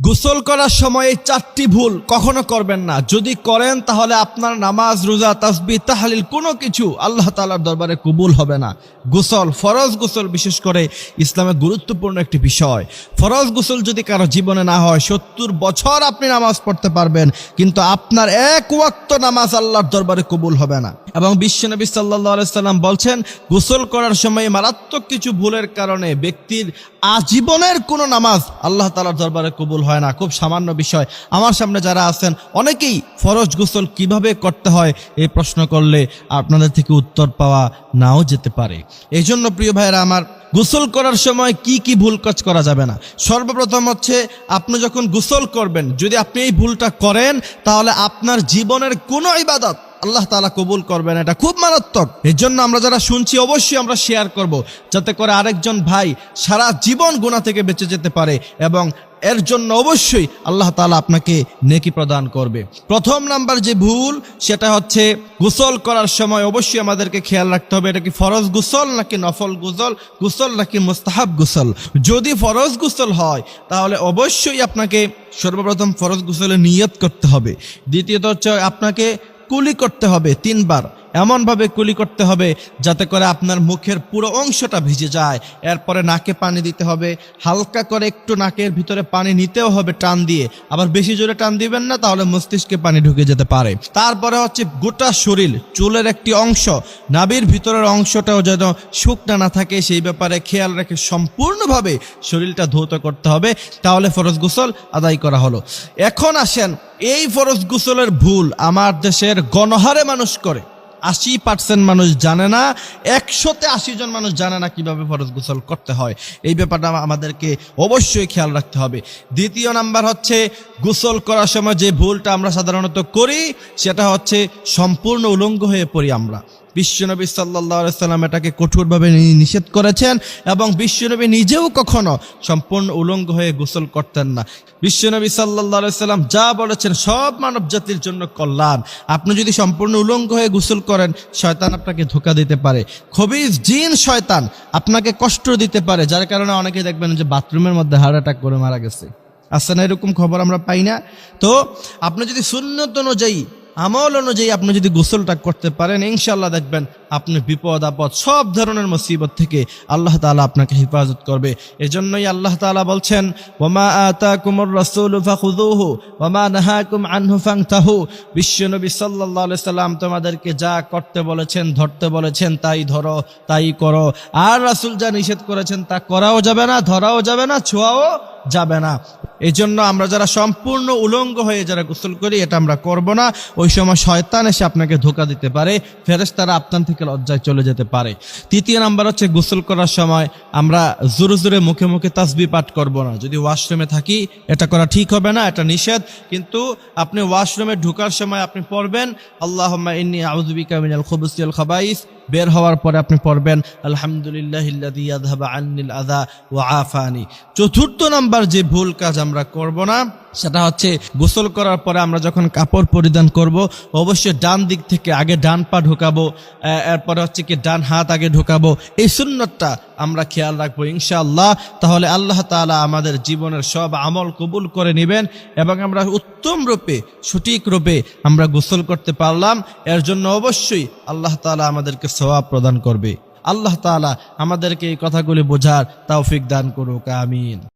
গোসল করার সময় চারটি ভুল কখনো করবেন না। যদি করেন, তাহলে আপনার নামাজ, রোজা, তাসবি, তাহালিল কোনো কিছু আল্লাহ তালার দরবারে কবুল হবে না। গোসল, ফরজ গোসল বিশেষ করে ইসলামের গুরুত্বপূর্ণ একটি বিষয়। ফরজ গোসল যদি কারও জীবনে না হয়, সত্তর বছর আপনি নামাজ পড়তে পারবেন, কিন্তু আপনার এক ওয়াক্ত নামাজ আল্লাহর দরবারে কবুল হবে না। এবং বিশ্বনবী সাল্লাহ সাল্লাম বলছেন, গোসল করার সময় মারাত্মক কিছু ভুলের কারণে ব্যক্তির আজীবনের কোনো নামাজ আল্লাহ তালার দরবারে কবুল হয় না। খুব সামান্য বিষয়। আমার সামনে যারা আছেন, অনেকেই ফরজ গোসল কীভাবে করতে হয় এই প্রশ্ন করলে আপনাদের থেকে উত্তর পাওয়া নাও যেতে পারে। এই জন্য প্রিয় ভাইয়েরা আমার, গোসল করার সময় কি কি ভুল কাজ করা যাবে না? সর্বপ্রথম হচ্ছে, আপনি যখন গোসল করবেন, যদি আপনি এই ভুলটা করেন, তাহলে আপনার জীবনের কোনো ইবাদত আল্লাহ তালা কবুল করবেন, এটা খুব মারাত্মক। এর জন্য আমরা যারা শুনছি, অবশ্যই আমরা শেয়ার করব, যাতে করে আরেকজন ভাই সারা জীবন গুণা থেকে বেঁচে যেতে পারে এবং এর জন্য অবশ্যই আল্লাহ তালা আপনাকে নেকি প্রদান করবে। প্রথম নাম্বার যে ভুল, সেটা হচ্ছে গোসল করার সময় অবশ্যই আমাদেরকে খেয়াল রাখতে হবে, এটা কি ফরজ গোসল নাকি নফল গোসল? গোসল নাকি মোস্তাহাব গোসল? যদি ফরজ গোসল হয়, তাহলে অবশ্যই আপনাকে সর্বপ্রথম ফরজ গোসলে নিয়ত করতে হবে। দ্বিতীয়ত হচ্ছে আপনাকে কুলি করতে হবে তিনবার। এমনভাবে কুলি করতে হবে যাতে করে আপনার মুখের পুরো অংশটা ভিজে যায়। এরপরে নাকে পানি দিতে হবে। হালকা করে একটু নাকের ভিতরে পানি নিতেও হবে টান দিয়ে। আবার বেশি জোরে টান দিবেন না, তাহলে মস্তিষ্কে পানি ঢুকে যেতে পারে। তারপরে হচ্ছে গোটা শরীর, চুলের একটি অংশ নাবির ভিতরের অংশটাও যেন শুকনা না থাকে, সেই ব্যাপারে খেয়াল রেখে সম্পূর্ণভাবে শরীরটা ধৌত করতে হবে। তাহলে ফরজ গোসল আদায় করা হলো। এখন আসেন এই ফরজ গোসলের ভুল। আমার দেশের গণহারে মানুষ করে। আশি পার্সেন্ট মানুষ জানে না, একশোতে আশি জন মানুষ জানে না কীভাবে ফরজ গোসল করতে হয়। এই ব্যাপারটা আমাদেরকে অবশ্যই খেয়াল রাখতে হবে। দ্বিতীয় নাম্বার হচ্ছে, গোসল করার সময় যে ভুলটা আমরা সাধারণত করি, সেটা হচ্ছে সম্পূর্ণ উলঙ্গ হয়ে পড়ি আমরা। বিশ্বনবী সাল্লাহ সাল্লাম এটাকে কঠোরভাবে নিষেধ করেছেন এবং বিশ্বনবী নিজেও কখনো সম্পূর্ণ উলঙ্গ হয়ে গোসল করতেন না। বিশ্বনবী সাল্লাহ সাল্লাম যা বলেছেন সব মানব জাতির জন্য কল্যাণ। আপনি যদি সম্পূর্ণ উলঙ্গ হয়ে গোসল করেন, শয়তান আপনাকে ধোকা দিতে পারে। খবিজ জিন শয়তান আপনাকে কষ্ট দিতে পারে, যার কারণে অনেকে দেখবেন যে বাথরুমের মধ্যে হার্ট অ্যাটাক করে মারা গেছে। আসছে না এরকম খবর আমরা পাই না? তো আপনি যদি শূন্যত অনুযায়ী আমল অনুযায়ী আপনি যদি গোসলটা করতে পারেন ইনশাল্লাহ দেখবেন আপনি বিপদ, আপদ সব ধরনের মুসিবত থেকে আল্লাহ তাআলা আপনাকে হেফাজত করবে। এজন্যই আল্লাহ তাআলা বলছেন, ওমা আতাকুমুর রাসূল ফাখুযুহু, ওমা নাহাকুম আনহু ফান্তাহু। বিশ্বনবী আলাইহি সাল্লাম তোমাদেরকে যা করতে বলেছেন, ধরতে বলেছেন, তাই ধরো, তাই করো। আর রাসূল যা নিষেধ করেছেন তা করাও যাবে না, ধরাও যাবে না, ছোঁয়াও যাবে না। এই জন্য আমরা যারা সম্পূর্ণ উলঙ্গ হয়ে যারা গোসল করি, এটা আমরা করব না। ওই সময় শয়তান এসে আপনাকে ধোকা দিতে পারে ফেরেস তারা আপনার থেকে লজ্জায় চলে যেতে পারে। তৃতীয় নাম্বার হচ্ছে গোসল করার সময় আমরা জোরে জোরে মুখে মুখে তাসবি পাঠ করব না। যদি ওয়াশরুমে থাকি, এটা করা ঠিক হবে না, এটা নিষেধ। কিন্তু আপনি ওয়াশরুমে ঢোকার সময় আপনি পড়বেন আল্লাহ ইন্নি আউযুবিকা মিনাল খুবুসি ওয়াল খাবাইস বের হওয়ার পরে আপনি পড়বেন আলহামদুলিল্লাহ আনিল আদা ওয়া আফানি। চতুর্থ নাম্বার যে ভুল কাজ আমরা করব না সেটা হচ্ছে গোসল করার পরে আমরা যখন কাপড় পরিধান করব, অবশ্যই ডান দিক থেকে আগে ডান পা ঢোকাবো এরপরে হচ্ছে কি ডান হাত আগে ঢোকাবো। এই সুন্নতটা আমরা খেয়াল রাখব ইনশাআল্লাহ। তাহলে আল্লাহ তাআলা আমাদের জীবনের সব আমল কবুল করে নেবেন এবং আমরা উত্তম রূপে, সঠিক রূপে আমরা গোসল করতে পারলাম। এর জন্য অবশ্যই আল্লাহ তাআলা আমাদেরকে সওয়াব প্রদান করবে। আল্লাহ তাআলা আমাদেরকে এই কথাগুলি বোঝার তৌফিক দান করুক, আমিন।